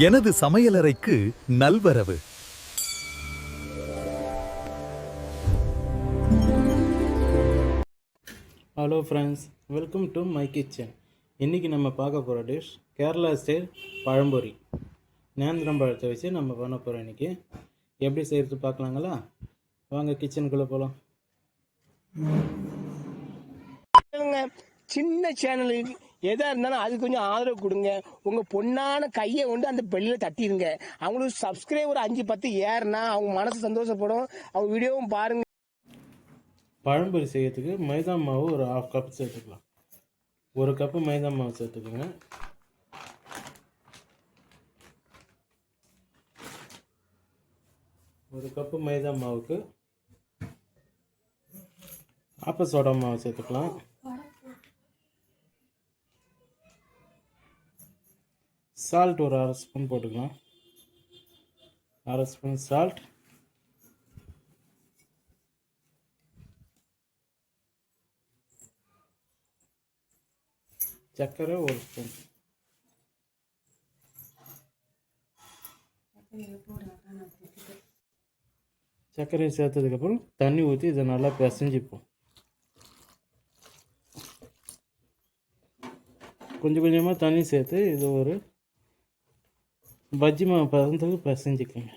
எனது சமையலறைக்கு நல்வரவு. Hello friends welcome to my kitchen இன்றைக்கி நம்ம பார்க்க போகிற டிஷ் கேரளா ஸ்டைல் பழம்பொரி நேந்திரம் பழத்தை வச்சு நம்ம பண்ண போகிறோம் இன்றைக்கி எப்படி செய்கிறது பார்க்கலாங்களா? வாங்க கிச்சனுக்குள்ளே போகலாம் சின்ன சேனலுக்கு எதாக இருந்தாலும் அது கொஞ்சம் ஆதரவு கொடுங்க. உங்கள் பொண்ணான கையை கொண்டு அந்த பெல்லில் தட்டிடுங்க அவங்களுக்கு சப்ஸ்கிரைபர் அஞ்சு பத்து ஏறுனா அவங்க மனசு சந்தோஷப்படும். அவங்க வீடியோவும் பாருங்க. பழம்பொரி செய்யறதுக்கு மைதா மாவு ஒரு ஹாஃப் கப் சேர்த்துக்கலாம். ஒரு கப்பு மைதா மாவு சேர்த்துக்கோங்க. ஒரு கப்பு மைதா மாவுக்கு ஆப்ப சோடா மாவு சேர்த்துக்கலாம். சால்ட் ஒரு அரை ஸ்பூன் போட்டுக்கலாம். அரை ஸ்பூன் சால்ட் சர்க்கரை ஒரு ஸ்பூன் சர்க்கரையை சேர்த்ததுக்கப்புறம் தண்ணி ஊற்றி இதை நல்லா பிசைஞ்சிப்போம். கொஞ்சம் கொஞ்சமாக தண்ணி சேர்த்து இது ஒரு பஜ்ஜி மாவு பதத்துக்கு பிசைஞ்சிக்கோங்க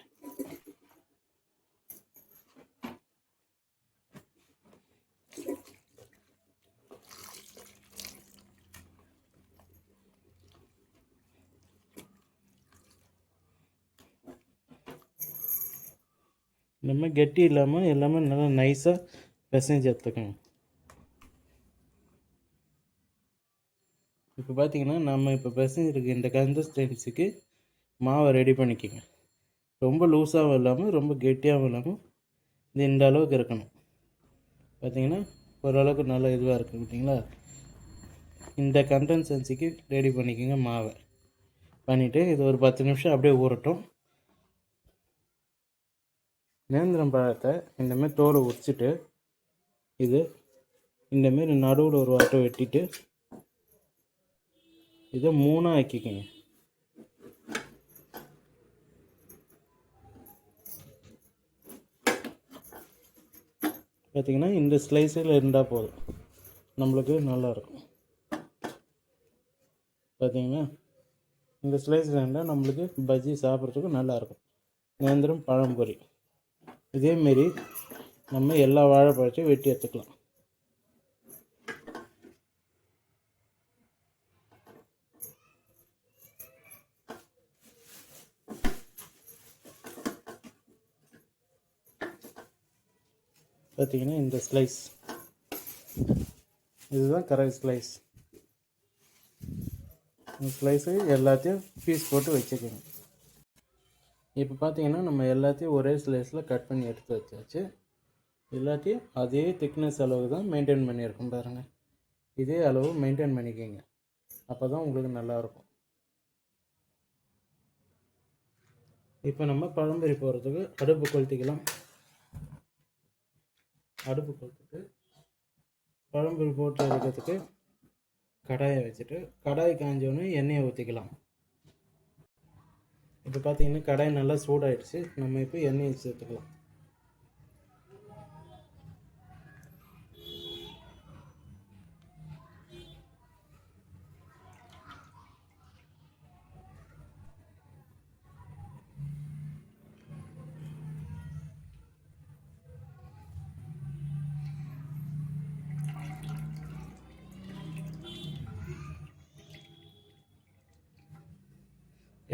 நம்ம கெட்டி இல்லாமல் எல்லாமே நல்லா நைஸாக பிசைஞ்சு எடுத்துக்கோங்க. இப்போ பார்த்தீங்கன்னா நம்ம இப்போ பிசைஞ்சிருக்க இந்த கன்சிஸ்டன்சிக்கு மாவை ரெடி பண்ணிக்கோங்க. ரொம்ப லூஸாகவும் இல்லாமல் ரொம்ப கெட்டியாகவும் இல்லாமல் இது இந்த அளவுக்கு இருக்கணும். பார்த்தீங்கன்னா ஓரளவுக்கு நல்ல இதுவாக இருக்குது பார்த்தீங்களா இந்த கன்சிஸ்டன்சிக்கு ரெடி பண்ணிக்கோங்க மாவை. பண்ணிவிட்டு இது ஒரு பத்து நிமிஷம் அப்படியே ஊறட்டும். நேந்திரம் பழத்தை இந்தமாரி தோலை உரிச்சிட்டு இது இந்தமாரி நடுவில் ஒரு வாட்டை வெட்டிட்டு இதை மூணாக ஆக்கிக்கோங்க. பார்த்திங்கன்னா இந்த ஸ்லைஸில் இருந்தால் போதும். நம்மளுக்கு நல்லாயிருக்கும் பார்த்திங்கன்னா இந்த ஸ்லைஸில் இருந்தால் நம்மளுக்கு பஜ்ஜி சாப்பிட்றதுக்கு நல்லாயிருக்கும் நேந்திரம் பழம்பொரி. இதேமாரி நம்ம எல்லா வாழைப்பழத்தையும் வெட்டி எடுத்துக்கலாம். பார்த்தீங்கன்னா இந்த ஸ்லைஸ் இதுதான் கரெக்ட் ஸ்லைஸ் இந்த ஸ்லைஸு எல்லாத்தையும் பீஸ் போட்டு வச்சுக்கணும். இப்போ பார்த்தீங்கன்னா நம்ம எல்லாத்தையும் ஒரே ஸ்லைஸில் கட் பண்ணி எடுத்து வச்சாச்சு. எல்லாத்தையும் அதே திக்னஸ் அளவு தான் மெயின்டைன் பண்ணியிருக்கோம் பாருங்கள் இதே அளவு மெயின்டைன் பண்ணிக்கோங்க. அப்போ தான் உங்களுக்கு நல்லாயிருக்கும். இப்போ நம்ம பழம்பொரி போகிறதுக்கு அடுப்பு கொளுத்திக்கலாம். அடுப்பு போட்டுட்டு குழம்பு போட்டு எடுக்கிறதுக்கு கடாயை வச்சுட்டு கடாய் காஞ்சோடனே எண்ணெயை ஊற்றிக்கலாம். இப்போ பார்த்தீங்கன்னா கடாய் நல்லா சூடாயிடுச்சு. நம்ம இப்போ எண்ணெயை சேர்த்துக்கலாம்.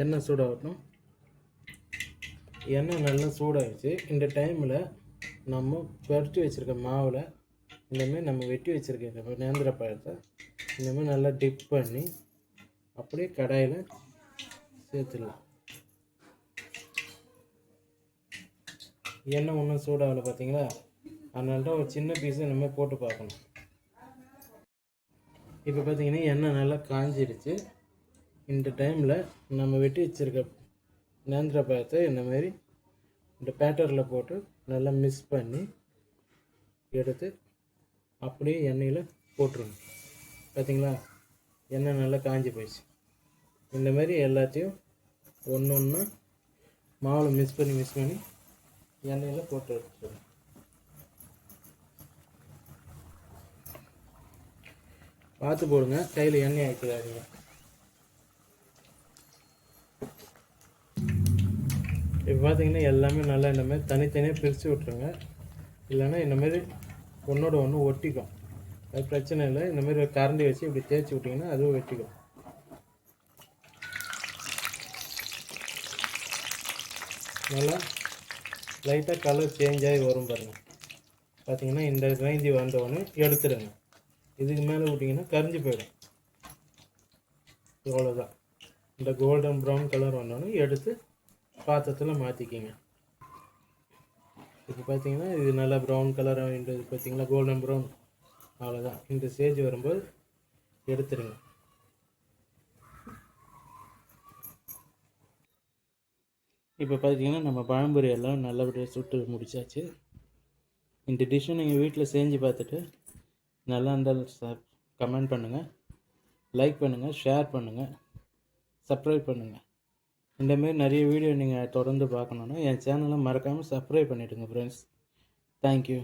எண்ணெய் சூடாகட்டும். எண்ணெய் நல்லா சூடாகிடுச்சு இந்த டைமில் நம்ம பறித்து வச்சுருக்க மாவில் இந்தமாரி நம்ம வெட்டி வச்சுருக்க நேந்திர பழத்தை இந்தமாதிரி நல்லா டிப் பண்ணி அப்படியே கடாயில் சேர்த்துடலாம். எண்ணெய் ஒன்றும் சூடாகலை பார்த்தீங்களா அதனால தான் ஒரு சின்ன பீஸு இந்தமாதிரி போட்டு பார்க்கணும். இப்போ பார்த்தீங்கன்னா எண்ணெய் நல்லா காஞ்சிடுச்சு. இந்த டைமில் நம்ம வெட்டி வச்சுருக்க நேந்திர பழத்தை இந்த மாதிரி இந்த பேட்டரில் போட்டு நல்லா மிக்ஸ் பண்ணி எடுத்து அப்படியே எண்ணெயில் போட்டுருங்க பார்த்தீங்களா எண்ணெய் நல்லா காஞ்சி போயிடுச்சு. இந்த மாதிரி எல்லாத்தையும் ஒன்று ஒன்றா மாவில் மிக்ஸ் பண்ணி மிக்ஸ் பண்ணி எண்ணெயில் போட்டு எடுத்துருங்க பார்த்து போடுங்க. கையில் எண்ணெய் ஆக்கிடாதீங்க இப்போ பார்த்தீங்கன்னா எல்லாமே நல்லா இந்த மாதிரி தனித்தனியாக பிரித்து விட்ருங்க இல்லைன்னா இந்த மாதிரி ஒன்றோட ஒன்று ஒட்டிக்கும். அது பிரச்சனை இல்லை. இந்த மாதிரி கரண்டி வச்சு இப்படி தேய்ச்சி விட்டிங்கன்னா அதுவும் வெட்டிக்கும். நல்லா லைட்டாக கலர் சேஞ்ச் ஆகி வரும் பாருங்கள் பார்த்தீங்கன்னா இந்த ரேஞ்சி வந்தவொடனே எடுத்துடுங்க இதுக்கு மேலே விட்டிங்கன்னா கரிஞ்சு போயிடும். இவ்வளோதான் இந்த கோல்டன் ப்ரௌன் கலர் வந்தோடனே எடுத்து பாத்திரத்தில் மாற்றிக்கிங்க இப்போ பார்த்தீங்கன்னா இது நல்லா ப்ரௌன் கலராக பார்த்தீங்களா கோல்டன் ப்ரௌன் அவ்வளோதான் இந்த ஸ்டேஜ் வரும்போது எடுத்துருங்க. இப்போ பார்த்தீங்கன்னா நம்ம பழம்புரி எல்லாம் நல்லபடியாக சுட்டு முடிச்சாச்சு. இந்த டிஷ்ஷை நீங்கள் வீட்டில் செஞ்சு பார்த்துட்டு நல்லா இருந்தாலும் கமெண்ட் பண்ணுங்கள் லைக் பண்ணுங்கள் ஷேர் பண்ணுங்கள் சப்ஸ்கிரைப் பண்ணுங்கள் இந்தமாரி நிறைய வீடியோ நீங்கள் தொடர்ந்து பார்க்கணுன்னா என் சேனலை மறக்காமல் சப்ஸ்கிரைப் பண்ணிவிடுங்க ஃப்ரெண்ட்ஸ் தேங்க்யூ